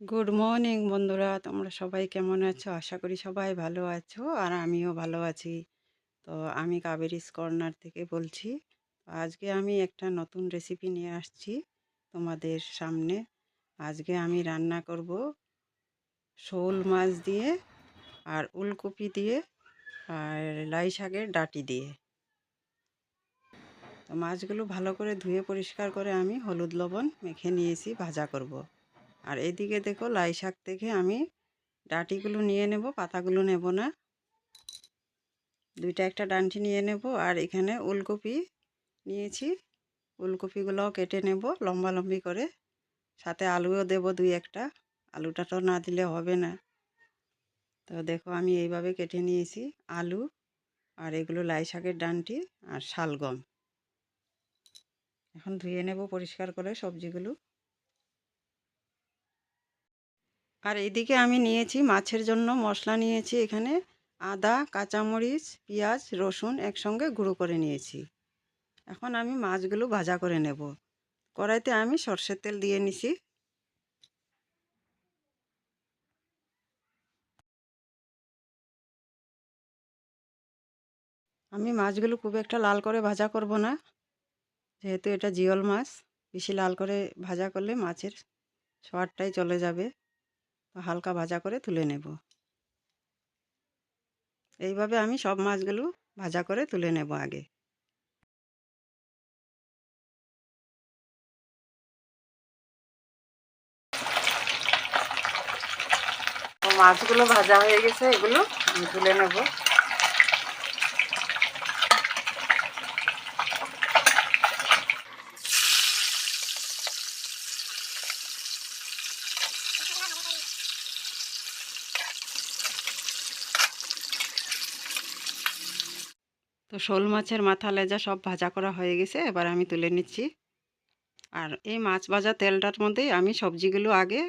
Good morning বন্ধুরা। তোমরা সবাই কেমন আছো? আশা করি সবাই ভালো আছো আর আমিও ভালো আছি। তো আমি কাবেরিস কর্নার থেকে বলছি। আজকে আমি একটা নতুন রেসিপি নিয়ে আসছি তোমাদের সামনে। আজকে আমি রান্না করব শোল মাছ দিয়ে আর উলকপি দিয়ে আর লাই শাকের ডাটি দিয়ে। তো মাছগুলো ভালো করে ধুয়ে পরিষ্কার করে আমি হলুদ লবণ মেখে নিয়েছি, ভাজা করব। আর এদিকে দেখো লাই শাক থেকে আমি ডাঁটিগুলো নিয়ে নেব, পাতাগুলো নেব না। দুইটা একটা ডান্টি নিয়ে নেব আর এখানে উলকপি নিয়েছি। উলকপিগুলোও কেটে নেব লম্বা লম্বি করে। সাথে আলুও দেব দুই একটা। আলুটা তো না দিলে হবে না। তো দেখো আমি এইভাবে কেটে নিয়েছি আলু আর এগুলো লাই শাকের ডান্টি আর শালগম। এখন ধুয়ে নেব পরিষ্কার করে সবজিগুলো। আর এদিকে আমি নিয়েছি মাছের জন্য মশলা নিয়েছি এখানে আদা, কাঁচামরিচ, পেঁয়াজ, রসুন একসঙ্গে গুঁড়ো করে নিয়েছি। এখন আমি মাছগুলো ভাজা করে নেব। কড়াইতে আমি সর্ষের তেল দিয়ে নিছি। আমি মাছগুলো খুব একটা লাল করে ভাজা করব না, যেহেতু এটা জিওল মাছ, বেশি লাল করে ভাজা করলে মাছের সোয়াদটাই চলে যাবে। হালকা ভাজা করে তুলে নেব। এইভাবে আমি সব মাছগুলো ভাজা করে তুলে নেব আগে। মাছগুলো ভাজা হয়ে গেছে, এগুলো আমি তুলে নেব। তো শোল মাছের মাথা লেজা সব ভাজা করা হয়ে গেছে, এবার আমি তুলে নিচ্ছি। আর এই মাছ ভাজা তেলটার মধ্যেই আমি সবজিগুলো আগে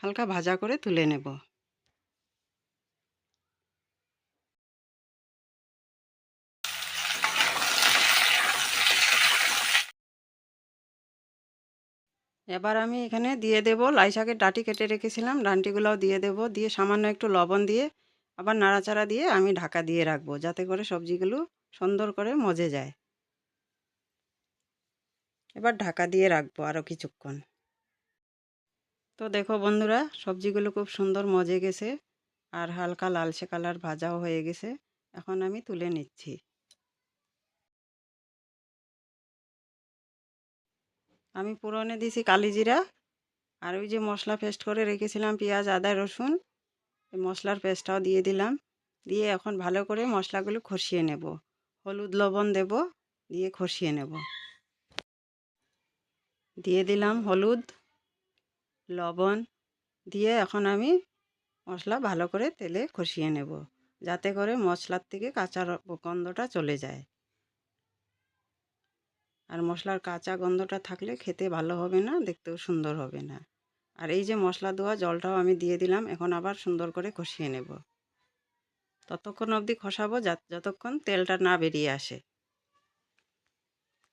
হালকা ভাজা করে তুলে নেব। এবার আমি এখানে দিয়ে দেব লাই শাকের ডাঁটি কেটে রেখেছিলাম ডাঁটিগুলোও দিয়ে দেব, দিয়ে সামান্য একটু লবণ দিয়ে আবার নাড়াচাড়া দিয়ে আমি ঢাকা দিয়ে রাখব, যাতে করে সবজিগুলো সুন্দর করে মজে যায়। এবার ঢাকা দিয়ে রাখব আরও কিছুক্ষণ। তো দেখো বন্ধুরা, সবজিগুলো খুব সুন্দর মজে গেছে আর হালকা লালচে কালার ভাজাও হয়ে গেছে। এখন আমি তুলে নিচ্ছি। আমি পুরনে দিছি কালি জিরা আর ওই যে মশলা পেস্ট করে রেখেছিলাম পেঁয়াজ, আদা, রসুন। মশলার পেস্টটাও দিয়ে দিলাম। দিয়ে এখন ভালো করে মশলাগুলো খসিয়ে নেব। হলুদ লবণ দেব, দিয়ে খসিয়ে নেব। দিয়ে দিলাম হলুদ, লবণ, দিয়ে এখন আমি মশলা ভালো করে তেলে খসিয়ে নেব, যাতে করে মশলার থেকে কাঁচা গন্ধটা চলে যায়। আর মশলার কাঁচা গন্ধটা থাকলে খেতে ভালো হবে না, দেখতেও সুন্দর হবে না। আর এই যে মশলা দেওয়া জলটাও আমি দিয়ে দিলাম। এখন আবার সুন্দর করে কষিয়ে নেব। ততক্ষণ অবধি খসাবো যতক্ষণ তেলটা না বেরিয়ে আসে।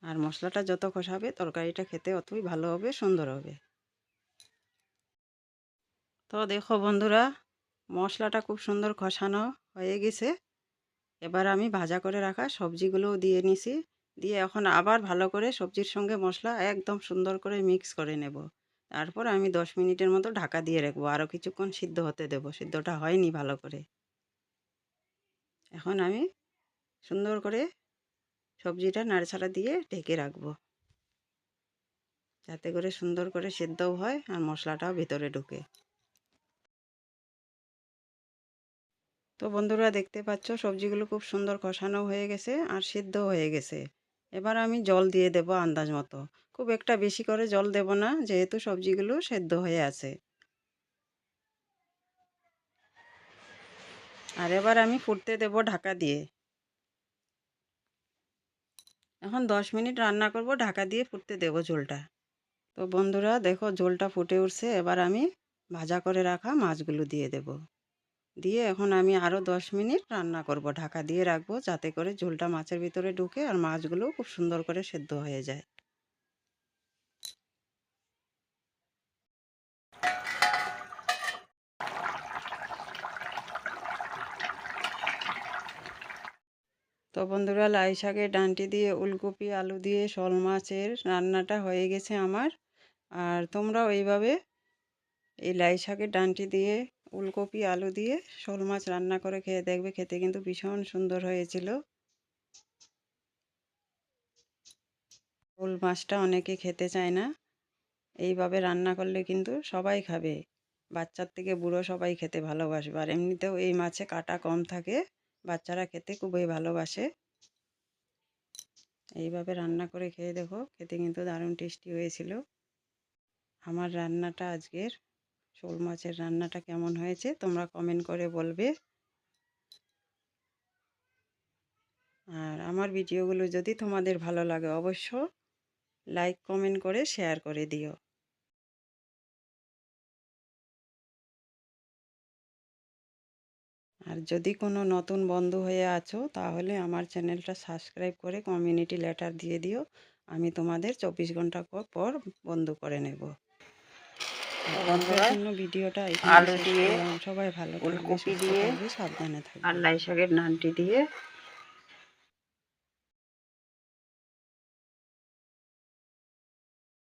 আর মশলাটা যত খসাবে তরকারিটা খেতে অতই ভালো হবে, সুন্দর হবে। তো দেখো বন্ধুরা, মশলাটা খুব সুন্দর খসানো হয়ে গেছে। এবার আমি ভাজা করে রাখা সবজিগুলোও দিয়ে নিছি। দিয়ে এখন আবার ভালো করে সবজির সঙ্গে মশলা একদম সুন্দর করে মিক্স করে নেব। তারপর আমি দশ মিনিটের মতো ঢাকা দিয়ে রাখব। আরও কিছুক্ষণ সিদ্ধ হতে দেবো। সিদ্ধটা হয়নি ভালো করে। এখন আমি সুন্দর করে সবজিটা নাড়াচাড়া দিয়ে ঢেকে রাখব। যাতে করে সুন্দর করে সেদ্ধও হয় আর মশলাটাও ভিতরে ঢুকে। তো বন্ধুরা, দেখতে পাচ্ছ, সবজিগুলো খুব সুন্দর কষানো হয়ে গেছে আর সিদ্ধ হয়ে গেছে। এবার আমি জল দিয়ে দেব আন্দাজ মতো। খুব একটা বেশি করে জল দেব না, যেহেতু সবজিগুলো সেদ্ধ হয়ে আছে। আর এবার আমি ফুটতে দেব ঢাকা দিয়ে। এখন দশ মিনিট রান্না করব, ঢাকা দিয়ে ফুটতে দেব ঝোলটা। তো বন্ধুরা, দেখো ঝোলটা ফুটে উঠছে, এবার আমি ভাজা করে রাখা মাছগুলো দিয়ে দেব। দিয়ে এখন আমি আরও দশ মিনিট রান্না করব, ঢাকা দিয়ে রাখব, যাতে করে ঝোলটা মাছের ভিতরে ঢুকে আর মাছগুলো খুব সুন্দর করে সেদ্ধ হয়ে যায়। বন্ধুরা লাই শাকের ডাঁটি দিয়ে উলকপি আলু দিয়ে শোল মাছের রান্নাটা হয়ে গেছে আমার। আর তোমরাও এইভাবে এই লাই শাকের ডাঁটি দিয়ে উলকপি আলু দিয়ে শোল মাছ রান্না করে খেয়ে দেখবে, খেতে কিন্তু ভীষণ সুন্দর হয়েছিল। শোল মাছটা অনেকে খেতে চায় না। এইভাবে রান্না করলে কিন্তু সবাই খাবে। বাচ্চার থেকে বুড়ো সবাই খেতে ভালোবাসবে। আর এমনিতেও এই মাছে কাটা কম থাকে। বাচ্চারা খেতে খুবই ভালোবাসে। এইভাবে রান্না করে খেয়ে দেখো, খেতে কিন্তু দারুণ টেস্টি হয়েছিল। আমার রান্নাটা আজকের, শোল মাছের রান্নাটা কেমন হয়েছে তোমরা কমেন্ট করে বলবে। আর আমার ভিডিওগুলো যদি তোমাদের ভালো লাগে অবশ্য লাইক কমেন্ট করে শেয়ার করে দিও। আর যদি কোনো নতুন বন্ধু হয়ে আছো তাহলে আমার চ্যানেলটা সাবস্ক্রাইব করে কমিউনিটি লেটার দিয়ে দিও। আমি তোমাদের চব্বিশ ঘণ্টা পর পর বন্ধ করে নেব। বন্ধুরা, ভিডিওটা আলু দিয়ে, সবাই ভালো দিয়ে, সাবধানে থাকবে। আর লাই শাকের নানটি দিয়ে